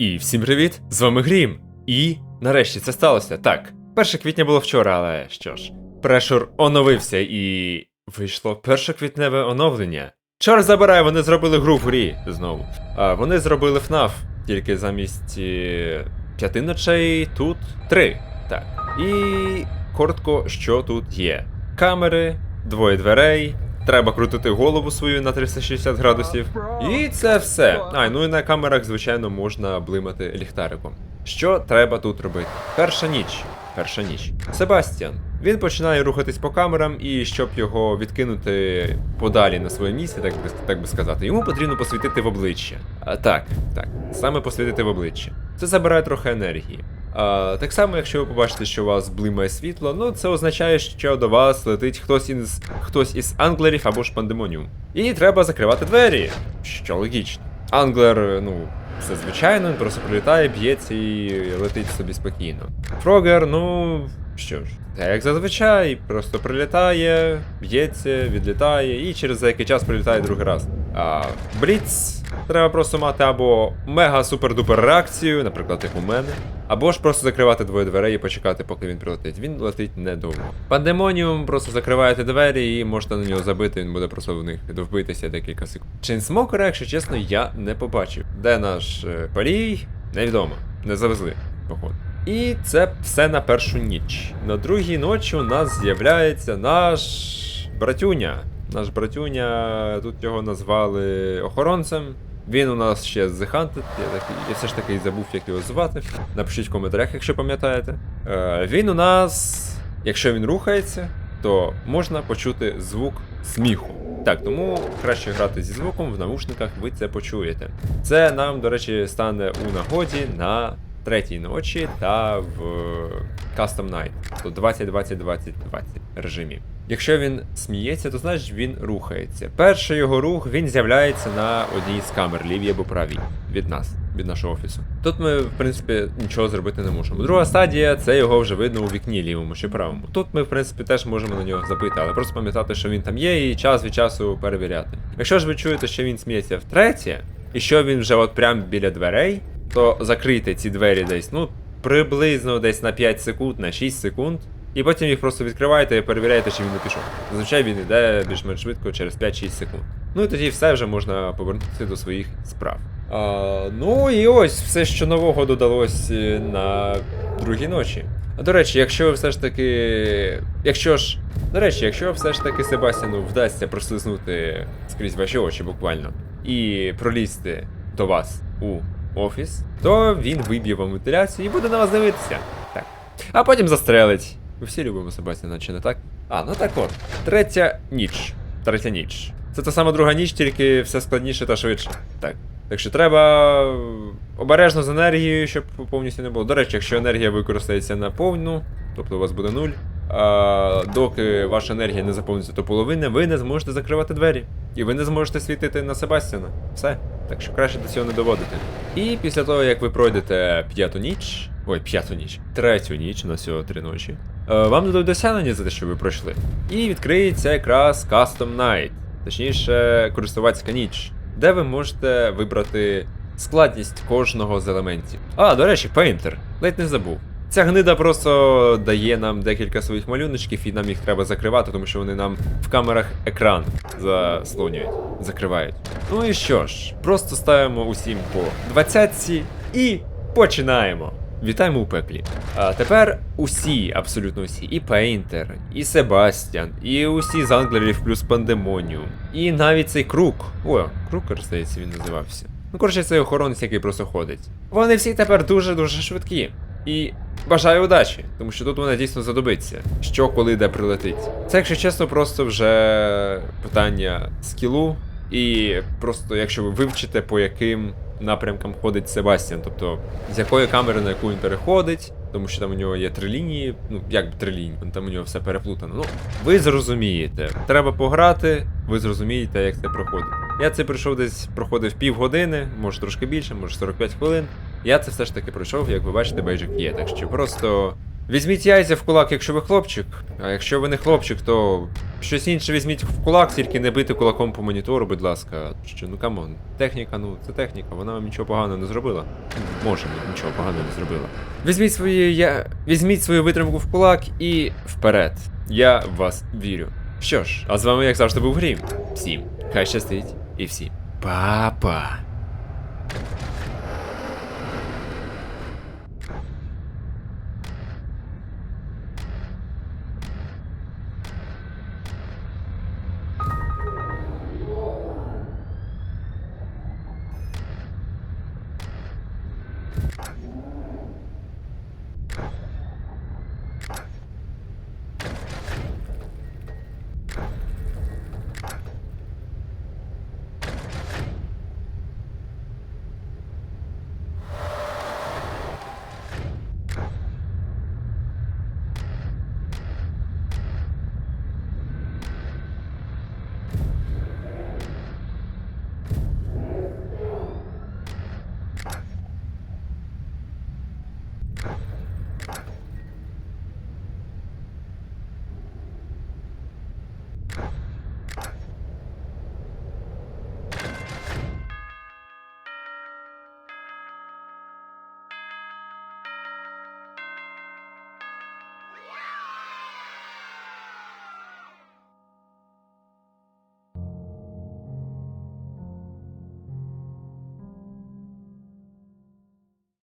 І всім привіт! З вами Грім. І нарешті це сталося. Так, 1 квітня було вчора, але що ж, прешур оновився і вийшло першоквітневе оновлення. Чорт забирай, вони зробили гру в грі знову. А вони зробили FNAF, тільки замість е, п'яти ночей тут три. Так. І коротко, що тут є: камери, двоє дверей. Треба крутити голову свою на 360 градусів. І це все. А, ну і на камерах, звичайно, можна блимати ліхтариком. Що треба тут робити? Перша ніч. Перша ніч. Себастьян. Він починає рухатись по камерам, і щоб його відкинути подалі на своє місце, так би, так би сказати, йому потрібно посвітити в обличчя. А, так, так, саме посвітити в обличчя. Це забирає трохи енергії. Так само, якщо ви побачите, що у вас блимає світло, ну це означає, що до вас летить хтось із хтось із англерів або ж пандемоніум. І треба закривати двері, що логічно. Англер, ну, все звичайно, він просто прилітає, б'ється і летить собі спокійно. Фрогер, ну. Що ж, як зазвичай, просто прилітає, б'ється, відлітає і через деякий час прилітає другий раз. А Бліц треба просто мати або мега-супер-дупер реакцію, наприклад, як у мене, або ж просто закривати двоє дверей і почекати, поки він прилетить. Він летить недовго. Пандемоніум просто закриваєте двері і можете на нього забити, він буде просто в них довбитися декілька секунд. Чейнсмокера, якщо чесно, я не побачив. Де наш е, палій? Невідомо. Не завезли, походу. І це все на першу ніч. На другій ночі у нас з'являється наш братюня. Наш братюня, тут його назвали охоронцем. Він у нас ще з The Hunted, я, так, я все ж таки забув, як його звати. Напишіть в коментарях, якщо пам'ятаєте. Е, він у нас, якщо він рухається, то можна почути звук сміху. Так, тому краще грати зі звуком в навушниках, ви це почуєте. Це нам, до речі, стане у нагоді на третій ночі та в Custom Night, тобто 20-20-20-20 режимі. Якщо він сміється, то значить він рухається. Перший його рух він з'являється на одній з камер, лівій або правій, від нас, від нашого офісу. Тут ми, в принципі, нічого зробити не можемо. Друга стадія це його вже видно у вікні лівому чи правому. Тут ми, в принципі, теж можемо на нього забити, але просто пам'ятати, що він там є, і час від часу перевіряти. Якщо ж ви чуєте, що він сміється втретє, і що він вже от прямо біля дверей, то закрийте ці двері десь, ну, приблизно десь на 5 секунд, на 6 секунд. І потім їх просто відкриваєте і перевіряєте, чи він не пішов. Зазвичай він йде більш-менш швидко через 5-6 секунд. Ну і тоді все вже можна повернутися до своїх справ. А, ну і ось все, що нового додалось е, на другій ночі. А до речі, якщо ви все ж таки. Якщо ж. До речі, якщо все ж таки Себастьяну вдасться прослизнути скрізь ваші очі буквально і пролізти до вас у офіс, то він виб'є вам вентиляцію і буде на вас дивитися. Так. А потім застрелить. Ми всі любимо Себастьяна, чи не так? А, ну так от. Третя ніч. Третя ніч. Це та сама друга ніч, тільки все складніше та швидше. Так. Так що треба обережно з енергією, щоб повністю не було. До речі, якщо енергія використається на повну, тобто у вас буде нуль. А, доки ваша енергія не заповниться до половини, ви не зможете закривати двері. І ви не зможете світити на Себастьяна. Все. Так що краще до цього не доводити. І після того, як ви пройдете п'яту ніч. Ой, п'яту ніч, третю ніч, у нас всього три ночі. Е, вам дадуть досягнення за те, що ви пройшли. І відкриється якраз Custom Night, точніше, користувацька ніч, де ви можете вибрати складність кожного з елементів. А, до речі, Painter, ледь не забув. Ця гнида просто дає нам декілька своїх малюночків, і нам їх треба закривати, тому що вони нам в камерах екран заслонюють, закривають. Ну і що ж, просто ставимо усім по 20 і починаємо. Вітаємо у пеклі. А тепер усі, абсолютно усі, і Пейнтер, і Себастьян, і усі з англерів плюс Пандемоніум, і навіть цей Крук. О, Крукер, здається, він називався. Ну, коротше, це охоронець, який просто ходить. Вони всі тепер дуже-дуже швидкі. І бажаю удачі, тому що тут вона дійсно задобиться, що коли де прилетить. Це, якщо чесно, просто вже питання скілу. І просто якщо ви вивчите, по яким напрямкам ходить Себастьян, тобто з якої камери на яку він переходить, тому що там у нього є три лінії, ну як три лінії, там у нього все переплутано. Ну, ви зрозумієте. Треба пограти, ви зрозумієте, як це проходить. Я це пройшов десь проходив півгодини, може трошки більше, може 45 хвилин. Я це все ж таки пройшов, як ви бачите, бейджик є. Так що просто Візьміть яйця в кулак, якщо ви хлопчик. А якщо ви не хлопчик, то щось інше візьміть в кулак, тільки не бити кулаком по монітору, будь ласка. Що, ну камон. Техніка, ну це техніка, вона вам нічого поганого не зробила. Може, нічого поганого не зробила. Візьміть свої я. Візьміть свою витримку в кулак і вперед. Я в вас вірю. Що ж, а з вами, як завжди, був Грім. Всім. Хай щастить і всім. Па-па.